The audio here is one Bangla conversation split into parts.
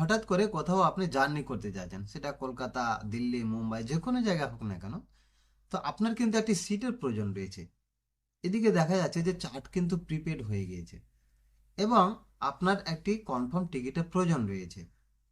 হঠাৎ করে কোথাও আপনি জার্নি করতে যাচ্ছেন, সেটা কলকাতা, দিল্লি, মুম্বাই যে কোনো জায়গা হোক না কেন, তো আপনার কিন্তু একটি সিটের প্রয়োজন রয়েছে। এদিকে দেখা যাচ্ছে যে চার্ট কিন্তু প্রিপেড হয়ে গিয়েছে এবং আপনার একটি কনফার্ম টিকিটের প্রয়োজন রয়েছে।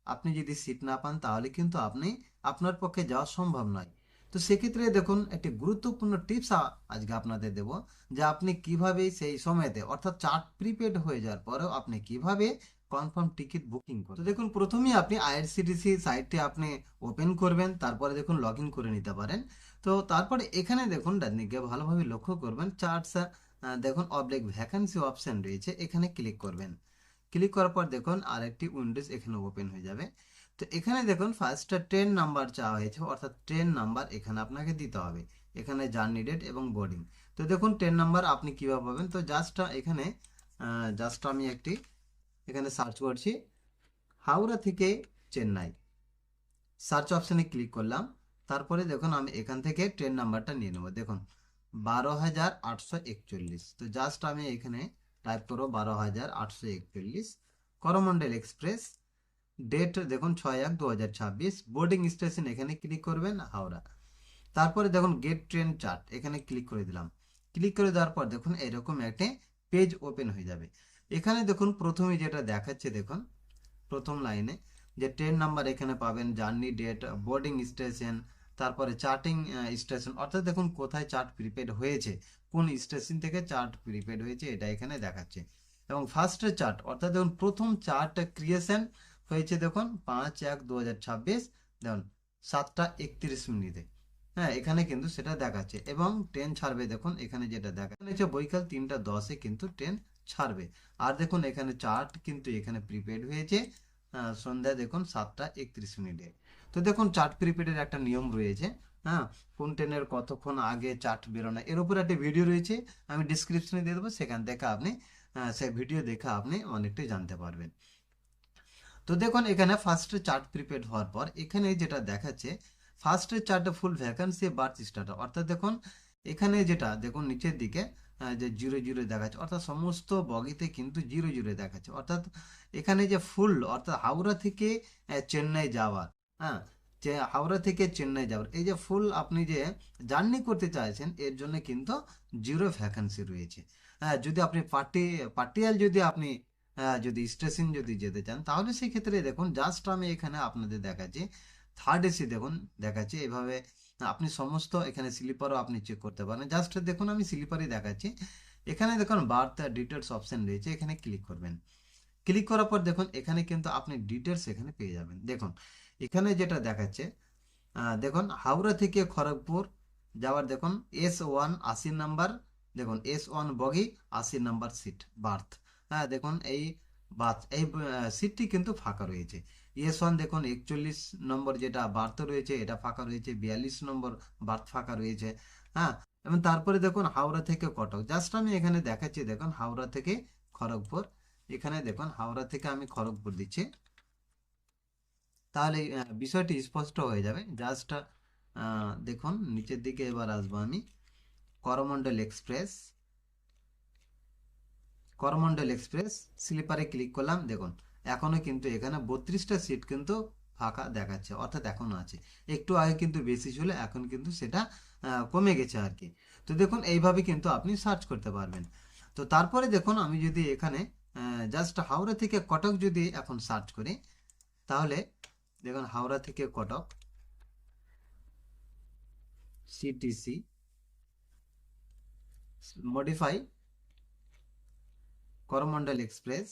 আপনি যদি সিট না পান, তাহলে কিন্তু আপনি আপনার পক্ষে যাওয়া সম্ভব নয়। তো সেক্ষেত্রে দেখুন, একটি গুরুত্বপূর্ণ টিপস আজকে আপনাদের দেব যে আপনি কীভাবে সেই সময়তে, অর্থাৎ চার্ট প্রিপেড হয়ে যাওয়ার পরেও আপনি কীভাবে কনফার্ম টিকিট বুকিং করবেন তো দেখুন, প্রথমেই আপনি আইআরসিটিসি সাইটটি আপনি ওপেন করবেন, তারপরে দেখুন লগ ইন করে নিতে পারেন। তো তারপরে এখানে দেখুন, ডানদিকে ভালোভাবে লক্ষ্য করবেন চার্টস দেখুন অবলিক ভ্যাকান্সি অপশন রয়েছে, এখানে ক্লিক করবেন। ক্লিক করার পর দেখুন, আরেকটি উইন্ডোজ এখানে ওপেন হয়ে যাবে। তো এখানে দেখুন ফার্স্টটা ট্রেন নাম্বার চাওয়া হয়েছে, অর্থাৎ ট্রেন নাম্বার এখানে আপনাকে দিতে হবে। এখানে জার্নি ডেট এবং বোর্ডিং তো দেখুন ট্রেন নাম্বার আপনি কীভাবে পাবেন? তো জাস্ট এখানে জাস্ট আমি একটি এখানে সার্চ করছি হাওড়া থেকে চেন্নাই। সার্চ অপশানে ক্লিক করলাম, তারপরে দেখুন আমি এখান থেকে ট্রেন নাম্বারটা নিয়ে নেব। দেখুন, বারো হাজার আটশো একচল্লিশ। তো জাস্ট আমি এখানে টাইপ করব বারো হাজার আটশো একচল্লিশ। করমন্ডল এক্সপ্রেস ডেট দেখুন ছয় এক দু হাজার ছাব্বিশ। বোর্ডিং স্টেশন এখানে ক্লিক করবেন, হাওড়া। তারপরে দেখুন গেট ট্রেন চার্ট এখানে ক্লিক করে দিলাম। ক্লিক করে দেওয়ার পর দেখুন এরকম একটি পেজ ওপেন হয়ে যাবে। এখানে দেখুন প্রথমে যেটা দেখাচ্ছে, দেখুন, প্রথম লাইনে যে ট্রেন নাম্বার এখানে পাবেন, জার্নি ডেট, বোর্ডিং স্টেশন, তারপরে চার্টিং স্টেশন, অর্থাৎ দেখুন কোথায় চার্ট প্রিপেড হয়েছে, কোন স্টেশন থেকে চার্ট প্রিপেড হয়েছে, এটা এখানে দেখাচ্ছে। এবং ফার্স্ট চার্ট, অর্থাৎ দেখুন প্রথম চার্ট ক্রিয়েশন হয়েছে, দেখুন, পাঁচ এক দু হাজার ছাব্বিশ, দেখুন, সাতটা একত্রিশ মিনিটে। হ্যাঁ এখানে কিন্তু সেটা দেখাচ্ছে। এবং ট্রেন ছাড়বে, দেখুন, এখানে যেটা দেখা বৈকাল তিনটা দশে কিন্তু ট্রেন ছাড়বে। আর দেখুন, এখানে চার্ট কিন্তু এখানে প্রিপেড হয়েছে। সন্ধ্যা দেখুন, সাতটা একত্রিশ মিনিটে। তো দেখুন চার্ট প্রিপেডের একটা নিয়ম রয়েছে। হ্যাঁ কোন ট্রেনের কতক্ষণ আগে চার্ট বেরোনো, এর উপর একটা ভিডিও রয়েছে। আমি ডিসক্রিপশনে দিয়ে দেবো, সেখান থেকে আপনি সেই ভিডিও দেখে আপনি অনেকটাই জানতে পারবেন। তো দেখুন, এখানে ফার্স্ট চার্ট প্রিপেড হওয়ার পর, এখানে যেটা দেখাচ্ছে ফার্স্ট চার্টে ফুল ভ্যাকান্সি বার্থ স্টার্ট অর্থাৎ দেখুন এখানে যেটা, দেখুন নিচের দিকে যে জিরো জিরো দেখাচ্ছে, অর্থাৎ সমস্ত বগিতে কিন্তু জিরো জিরো দেখাচ্ছে। অর্থাৎ এখানে যে ফুল, অর্থাৎ হাওড়া থেকে চেন্নাই যাওয়ার হ্যাঁ যে হাওড়া থেকে চেন্নাই যাওয়ার, এই যে ফুল আপনি যে জার্নি করতে চাইছেন, এর জন্য কিন্তু জিরো ভ্যাকান্সি রয়েছে। হ্যাঁ যদি আপনি পার্টি, পার্টিয়াল যদি আপনি যদি স্টেশন যদি যেতে চান, তাহলে সেই ক্ষেত্রে দেখুন জাস্ট আমি এখানে আপনাদের দেখাচ্ছি থার্ড এসি দেখুন, দেখাচ্ছি এভাবে। আপনি সমস্ত এখানে স্লিপারও আপনি চেক করতে পারেন। জাস্ট দেখুন, আমি স্লিপারই দেখাচ্ছি। এখানে দেখুন বার্থ ডিটেলস অপশন রয়েছে, এখানে ক্লিক করবেন। ক্লিক করার পর দেখুন, এখানে কিন্তু আপনি ডিটেলস এখানে পেয়ে যাবেন। দেখুন, এখানে যেটা দেখাচ্ছে দেখুন, হাওড়া থেকে খড়গপুর যাওয়ার দেখুন এস ওয়ান আশি নাম্বার দেখুন এস ওয়ান বগি, আশি নাম্বার সিট বার্থ হ্যাঁ দেখুন, এই বার্থ এই সিটটি কিন্তু ফাঁকা রয়েছে। এস ওয়ান দেখুন, একচল্লিশ নম্বর যেটা বার্থ রয়েছে, এটা ফাঁকা রয়েছে, বিয়াল্লিশ নম্বর বার্থ ফাঁকা রয়েছে হ্যাঁ? এবং তারপরে দেখুন, হাওড়া থেকে কটক। জাস্ট আমি এখানে দেখাচ্ছি, দেখুন, হাওড়া থেকে খড়গপুর। এখানে দেখুন, হাওড়া থেকে আমি খড়গপুর দিচ্ছি। তাহলে বিষয়টি স্পষ্ট হয়ে যাবে। জাস্ট দেখুন, নিচের দিকে এবার আসব আমি। করমণ্ডল এক্সপ্রেস। করমণ্ডল এক্সপ্রেস, স্লিপারে ক্লিক করলাম, দেখুন, এখনও কিন্তু এখানে বত্রিশটা সিট কিন্তু ফাঁকা দেখাচ্ছে, অর্থাৎ এখনও আছে। একটু আগে কিন্তু বেশি ছিল, এখন কিন্তু সেটা কমে গেছে আর কি। তো দেখুন, এইভাবে কিন্তু আপনি সার্চ করতে পারবেন। তো তারপরে দেখুন, আমি যদি এখানে জাস্ট হাওড়া থেকে কটক যদি এখন সার্চ করি, তাহলে দেখুন, হাওড়া থেকে Cuttack CTC modify Coromandel express.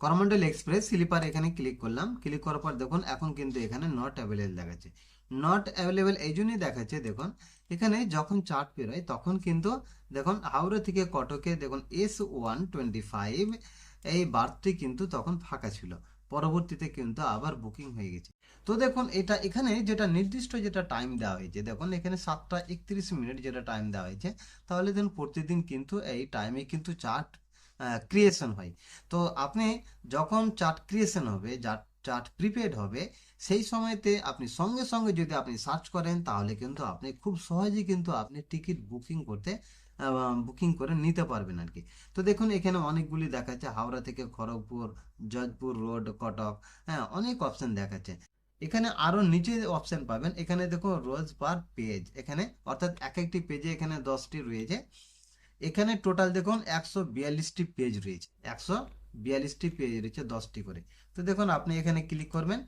Coromandel express sleeper এখানে ক্লিক করলাম। ক্লিক করার পর দেখুন, এখন কিন্তু এখানে নট অ্যাভেলেবল দেখাচ্ছে। নট অ্যাভেলেবল এই জন্যই দেখাচ্ছে, দেখুন, এখানে যখন চার্ট বেরোয়, তখন কিন্তু দেখুন, হাওড়া থেকে কটকে দেখুন এস ওয়ান টোয়েন্টি ফাইভ এই বার্থটি কিন্তু তখন ফাঁকা ছিল। পরবর্তীতে কিন্তু আবার বুকিং হয়ে গেছে। তো দেখুন, এটা এখানে যেটা নির্দিষ্ট যেটা টাইম দেওয়া হয়েছে, দেখুন, এখানে সাতটা একত্রিশ মিনিট যেটা টাইম দেওয়া হয়েছে, তাহলে দেখুন, প্রতিদিন কিন্তু এই টাইমে কিন্তু চার্ট ক্রিয়েশন হয়। তো আপনি যখন চার্ট ক্রিয়েশন হবে চার্ট প্রিপেড হবে, সেই সময়তে আপনি সঙ্গে সঙ্গে যদি আপনি সার্চ করেন, তাহলে কিন্তু আপনি খুব সহজেই কিন্তু আপনি টিকিট বুকিং করতে বুকিং করে নিতে পারবেন আর কি তো দেখুন, এখানে অনেকগুলি দেখাচ্ছে। হাওড়া থেকে খড়গপুর জজপুর রোড কটক হ্যাঁ অনেক অপশন দেখাচ্ছে। এখানে আরও নিচে অপশন পাবেন। এখানে দেখুন রোজ পার পেজ এখানে অর্থাৎ এক একটি পেজে এখানে দশটি রয়েছে। এখানে টোটাল দেখুন একশো বিয়াল্লিশটি পেজ রয়েছে। একশো বিয়াল্লিশটি পেজ রয়েছে, দশটি করে। তো দেখুন আপনি এখানে ক্লিক করবেন,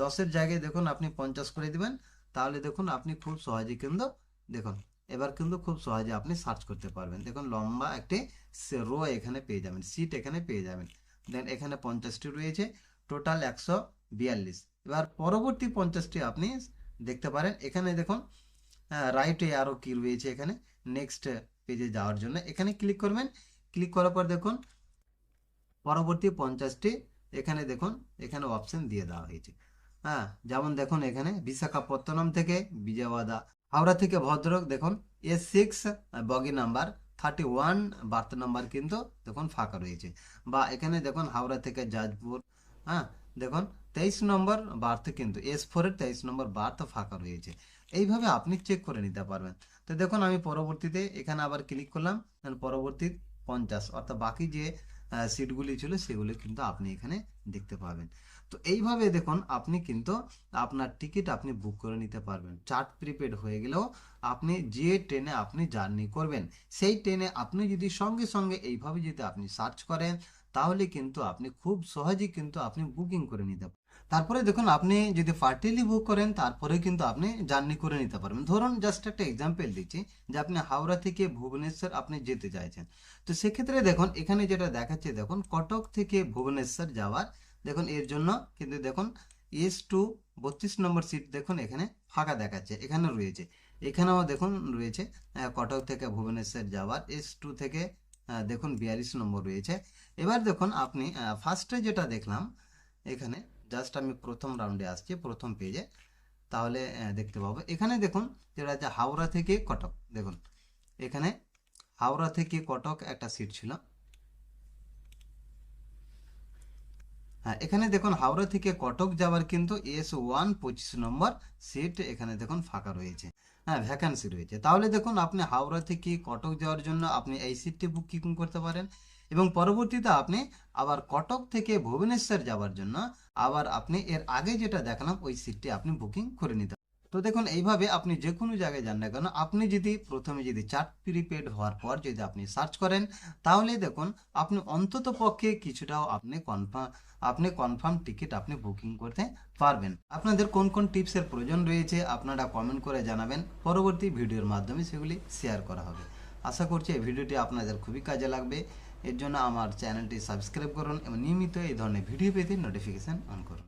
দশের জায়গায় দেখুন আপনি পঞ্চাশ করে দিবেন। তাহলে দেখুন আপনি খুব সহজে কিন্তু দেখুন, এবার কিন্তু খুব সহজে আপনি সার্চ করতে পারবেন। দেখুন লম্বা একটি রো এখানে পেয়ে যাবেন সিট এখানে পেয়ে যাবেন। দেন এখানে পঞ্চাশটি রয়েছে টোটাল একশো বিয়াল্লিশ। এবার পরবর্তী পঞ্চাশটি আপনি দেখতে পারেন। এখানে দেখুন রাইটে আরও কি রয়েছে এখানে? নেক্সট পেজে যাওয়ার জন্য। এখানে ক্লিক করবেন। ক্লিক করার পর দেখুন, পরবর্তী পঞ্চাশটি এখানে দেখুন, এখানে অপশন দিয়ে দেওয়া হয়েছে। হ্যাঁ যেমন দেখুন এখানে বিশাখাপত্তনম থেকে বিজয়ওয়াদা, হাওড়া থেকে ভদ্রক দেখুন এস সিক্স বগি number thirty one berth number কিন্তু দেখুন ফাঁকা রয়েছে। বা এখানে দেখুন, হাওড়া থেকে জাজপুর হ্যাঁ দেখুন, তেইশ নম্বর বার্থ কিন্তু এস ফোরের তেইশ নম্বর বার্থ ফাঁকা রয়েছে। এইভাবে আপনি চেক করে নিতে পারবেন। তো দেখুন, আমি পরবর্তীতে এখানে আবার ক্লিক করলাম পরবর্তী পঞ্চাশ, অর্থাৎ বাকি যে সিটগুলি ছিল সেগুলি কিন্তু আপনি এখানে দেখতে পাবেন। তো এইভাবে দেখুন, আপনি কিন্তু আপনার টিকিট আপনি বুক করে নিতে পারবেন। চার্ট প্রিপেড হয়ে গেলেও আপনি যে ট্রেনে আপনি জার্নি করবেন, সেই ট্রেনে আপনি যদি সঙ্গে সঙ্গে এইভাবে যদি আপনি সার্চ করেন, তাহলে কিন্তু আপনি খুব সহজেই কিন্তু আপনি বুকিং করে নিতে তারপরে দেখুন, আপনি যদি পার্টিলি বুক করেন তারপরে কিন্তু আপনি জার্নি করে নিতে পারবেন। ধরুন জাস্ট একটা এক্সাম্পল দিচ্ছি যে আপনি হাওড়া থেকে ভুবনেশ্বর আপনি যেতে চাইছেন। তো সেক্ষেত্রে দেখুন, এখানে যেটা দেখাচ্ছে, দেখুন, কটক থেকে ভুবনেশ্বর যাওয়ার, দেখুন, এর জন্য কিন্তু দেখুন এস টু বত্রিশ নম্বর সিট দেখুন, এখানে ফাঁকা দেখাচ্ছে, এখানে রয়েছে। এখানেও দেখুন, রয়েছে কটক থেকে ভুবনেশ্বর যাওয়ার এস টু থেকে দেখুন, বিয়াল্লিশ নম্বর রয়েছে। এবার দেখুন, আপনি ফার্স্টে যেটা দেখলাম, এখানে জাস্ট আমি প্রথম রাউন্ডে আসছি, প্রথম পেজে তাহলে দেখতে পাবো। এখানে দেখুন, যেটা আছে হাওড়া থেকে কটক। দেখুন, এখানে হাওড়া থেকে কটক একটা সিট ছিল। হ্যাঁ এখানে দেখুন, হাওড়া থেকে কটক যাওয়ার কিন্তু এস ওয়ান পঁচিশ নম্বর সিট এখানে দেখুন ফাঁকা রয়েছে। হ্যাঁ ভ্যাকান্সি রয়েছে। তাহলে দেখুন, আপনি হাওড়া থেকে কটক যাওয়ার জন্য আপনি এই সিটটি বুকিং করতে পারেন। এবং পরবর্তীতে আপনি আবার কটক থেকে ভুবনেশ্বর যাওয়ার জন্য আবার আপনি এর আগে যেটা দেখালাম, ওই সিটটি আপনি বুকিং করে নিতে তো দেখুন, এইভাবে আপনি যে কোনো জায়গায় যান না কেন, আপনি যদি প্রথমে যদি চার্ট প্রিপেড হওয়ার পর যদি আপনি সার্চ করেন, তাহলে দেখুন, আপনি অন্তত পক্ষে কিছুটাও আপনি কনফার্ম আপনি কনফার্ম টিকিট আপনি বুকিং করতে পারবেন। আপনাদের কোন কোন টিপসের প্রয়োজন রয়েছে, আপনারা কমেন্ট করে জানাবেন। পরবর্তী ভিডিওর মাধ্যমে সেগুলি শেয়ার করা হবে। আশা করছি এই ভিডিওটি আপনাদের খুবই কাজে লাগবে। এর জন্য আমার চ্যানেলটি সাবস্ক্রাইব করুন এবং নিয়মিত এই ধরনের ভিডিও পেতে নোটিফিকেশান অন করুন।